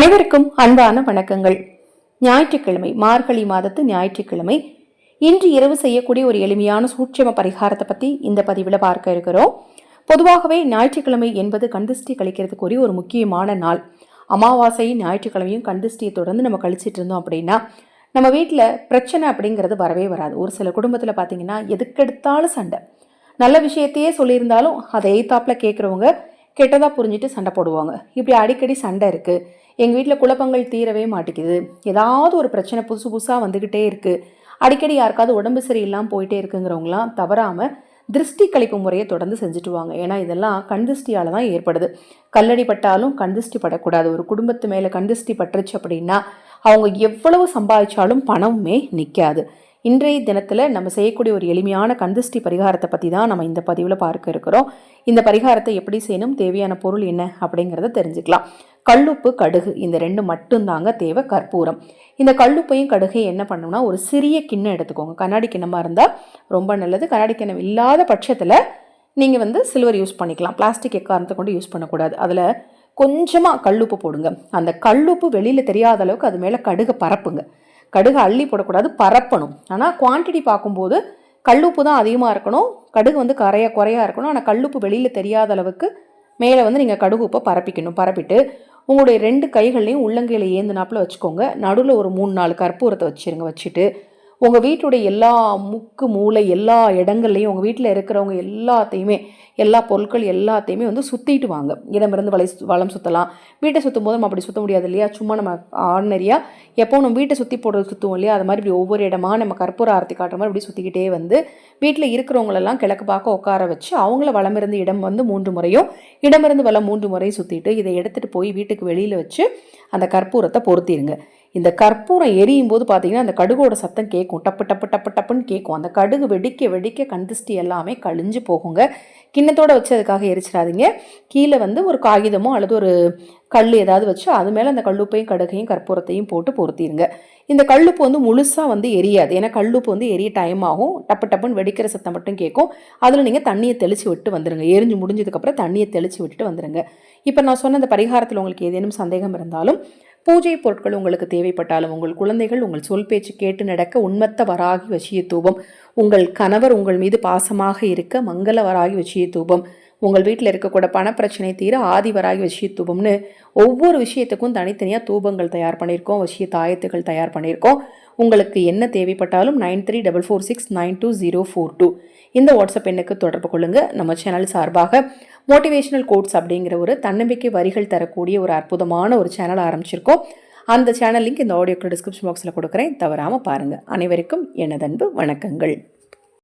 அனைவருக்கும் அன்பான வணக்கங்கள். ஞாயிற்றுக்கிழமை மார்கழி மாதத்து ஞாயிற்றுக்கிழமை. இன்று இரவு செய்யக்கூடிய ஒரு எளிமையான சூட்சம பரிகாரத்தை பற்றி இந்த பதிவில் பார்க்க இருக்கிறோம். பொதுவாகவே ஞாயிற்றுக்கிழமை என்பது கந்திஷ்டி கழிக்கிறதுக்குரிய ஒரு முக்கியமான நாள். அமாவாசையும் ஞாயிற்றுக்கிழமையும் கந்திஷ்டியை தொடர்ந்து நம்ம கழிச்சிட்டு இருந்தோம் அப்படின்னா நம்ம வீட்டில் பிரச்சனை அப்படிங்கிறது வரவே வராது. ஒரு சில குடும்பத்தில் பார்த்தீங்கன்னா எதுக்கெடுத்தாலும் சண்டை. நல்ல விஷயத்தையே சொல்லியிருந்தாலும் அதை எய்த்தாப்பில் கேட்குறவங்க கெட்டதாக புரிஞ்சுட்டு சண்டை போடுவாங்க. இப்படி அடிக்கடி சண்டை இருக்குது எங்கள் வீட்டில் குழப்பங்கள் தீரவே மாட்டேங்குது. ஏதாவது ஒரு பிரச்சனை புதுசு புதுசாக வந்துக்கிட்டே இருக்குது அடிக்கடி யாருக்காவது உடம்பு சரியில்லாமல் போயிட்டே இருக்குங்கிறவங்களாம் தவறாமல் திருஷ்டி கழிப்பு முறையை தொடர்ந்து செஞ்சுட்டு வாங்க ஏன்னா இதெல்லாம் கண் திருஷ்டியால் தான் ஏற்படுது. கல்லடி பட்டாலும் கண் திருஷ்டி படக்கூடாது. ஒரு குடும்பத்து மேலே கண் திருஷ்டி பட்டுருச்சு அப்படின்னா அவங்க எவ்வளவு சம்பாதிச்சாலும் பணமுமே நிற்காது இன்றைய தினத்தில் நம்ம செய்யக்கூடிய ஒரு எளிமையான கந்திஷ்டி பரிகாரத்தை பற்றி தான் நம்ம இந்த பதிவில் பார்க்க இருக்கிறோம். இந்த பரிகாரத்தை எப்படி செய்யணும் தேவையான பொருள் என்ன அப்படிங்கிறத தெரிஞ்சுக்கலாம். கல்லுப்பு கடுகு இந்த ரெண்டு மட்டும்தாங்க தேவை கற்பூரம். இந்த கல்லுப்பையும் கடுகையும் என்ன பண்ணணும்னா ஒரு சிறிய கிண்ணம் எடுத்துக்கோங்க. கண்ணாடி கிண்ணமாக இருந்தால் ரொம்ப நல்லது. கண்ணாடி கிண்ணம் இல்லாத பட்சத்தில் நீங்கள் வந்து சில்வர் யூஸ் பண்ணிக்கலாம். பிளாஸ்டிக் எக்காரணத்தை கொண்டு யூஸ் பண்ணக்கூடாது. அதில் கொஞ்சமாக கல்லுப்பு போடுங்க. அந்த கல்லுப்பு வெளியில் தெரியாத அளவுக்கு அது மேலே கடுகு பரப்புங்க. கடுகு அள்ளி போடக்கூடாது பரப்பணும். ஆனால் குவான்டிட்டி பார்க்கும்போது கல்லுப்பு தான் அதிகமாக இருக்கணும். கடுகு வந்து கரைய குறையாக இருக்கணும். ஆனால் கல்லுப்பு வெளியில் தெரியாத அளவுக்கு மேலே வந்து நீங்கள் கடுகு உப்பை பரப்பிக்கணும். பரப்பிட்டு உங்களுடைய ரெண்டு கைகளையும் உள்ளங்கையில் ஏந்துனாப்பில் வச்சுக்கோங்க. நடுவில் ஒரு மூணு நாலு கற்பூரத்தை வச்சுருங்க வச்சுட்டு உங்கள் வீட்டுடைய எல்லா முக்கு மூளை எல்லா இடங்கள்லையும் உங்கள் வீட்டில் இருக்கிறவங்க எல்லாத்தையுமே எல்லா பொருட்கள் எல்லாத்தையுமே வந்து சுற்றிட்டு வாங்க. இடமிருந்து வலை வளம் சுற்றலாம் வீட்டை சுற்றும் போது நம்ம அப்படி சுற்ற முடியாது இல்லையா? சும்மா நம்ம ஆர்டினரியாக எப்போ நம்ம வீட்டை சுற்றி போடுறது சுற்றுவோம் இல்லையா? அது மாதிரி இப்படி ஒவ்வொரு இடமா நம்ம கற்பூர ஆரத்தி காட்டுற மாதிரி இப்படி சுற்றிக்கிட்டே வந்து வீட்டில் இருக்கிறவங்களெல்லாம் கிழக்கு பார்க்க உட்கார வச்சு அவங்கள வளமிருந்து இடம் வந்து மூன்று முறையும் இடமிருந்து வளம் மூன்று முறையும் சுற்றிட்டு இதை எடுத்துகிட்டு போய் வீட்டுக்கு வெளியில் வச்சு அந்த கற்பூரத்தை பொருத்திடுங்க இந்த கற்பூரம் எரியும் போது பார்த்தீங்கன்னா அந்த கடுகோட சத்தம் கேட்கும். டப்பு டப்பு டப்பு டப்புன்னு கேட்கும். அந்த கடுகு வெடிக்க வெடிக்க கந்திஷ்டி எல்லாமே கழிஞ்சு போகுங்க. கிண்ணத்தோடு வச்சு அதுக்காக எரிச்சிடாதீங்க. கீழே வந்து ஒரு காகிதமோ அல்லது ஒரு கல் ஏதாவது வச்சு அது மேலே அந்த கல்லுப்பையும் கடுகையும் கற்பூரத்தையும் போட்டு பொருத்திடுங்க இந்த கல்லுப்பு வந்து முழுசாக வந்து எரியாது. ஏன்னா கல்லுப்பு வந்து எரிய டைம் ஆகும். டப்பு டப்புன்னு வெடிக்கிற சத்தம் மட்டும் கேட்கும். அதில் நீங்கள் தண்ணியை தெளித்து விட்டு வந்துடுங்க எரிஞ்சு முடிஞ்சதுக்கப்புறம் தண்ணியை தெளித்து விட்டுட்டு வந்துடுங்க இப்போ நான் சொன்ன அந்த பரிகாரத்தில் உங்களுக்கு ஏதேனும் சந்தேகம் இருந்தாலும் பூஜை பொருட்கள் உங்களுக்கு தேவைப்பட்டாலும் உங்கள் குழந்தைகள் உங்கள் சொல் பேச்சு கேட்டு நடக்க உண்மத்த வராகி வசிய தூபம். உங்கள் கணவர் உங்கள் மீது பாசமாக இருக்க மங்கள வராகி வசிய தூபம். உங்கள் வீட்டில் இருக்கக்கூட பணப்பிரச்சனை தீர ஆதி வராகி வசிய தூபம்னு ஒவ்வொரு விஷயத்துக்கும் தனித்தனியாக தூபங்கள் தயார் பண்ணியிருக்கோம் வசிய தாயத்துகள் தயார் பண்ணியிருக்கோம். உங்களுக்கு என்ன தேவைப்பட்டாலும் nine three double four six nine two zero four two. இந்த வாட்ஸ்அப் எண்ணுக்கு தொடர்பு கொள்ளுங்கள் நம்ம சேனல் சார்பாக மோட்டிவேஷனல் கோட்ஸ் அப்படிங்கிற ஒரு தன்னம்பிக்கை வரிகள் தரக்கூடிய ஒரு அற்புதமான ஒரு சேனல் ஆரம்பிச்சிருக்கோம். அந்த சேனல் லிங்க் இந்த ஆடியோக்கு டிஸ்கிரிப்ஷன் பாக்ஸில் கொடுக்குறேன். தவறாமல் பாருங்கள் அனைவருக்கும் எனதன்பு வணக்கங்கள்.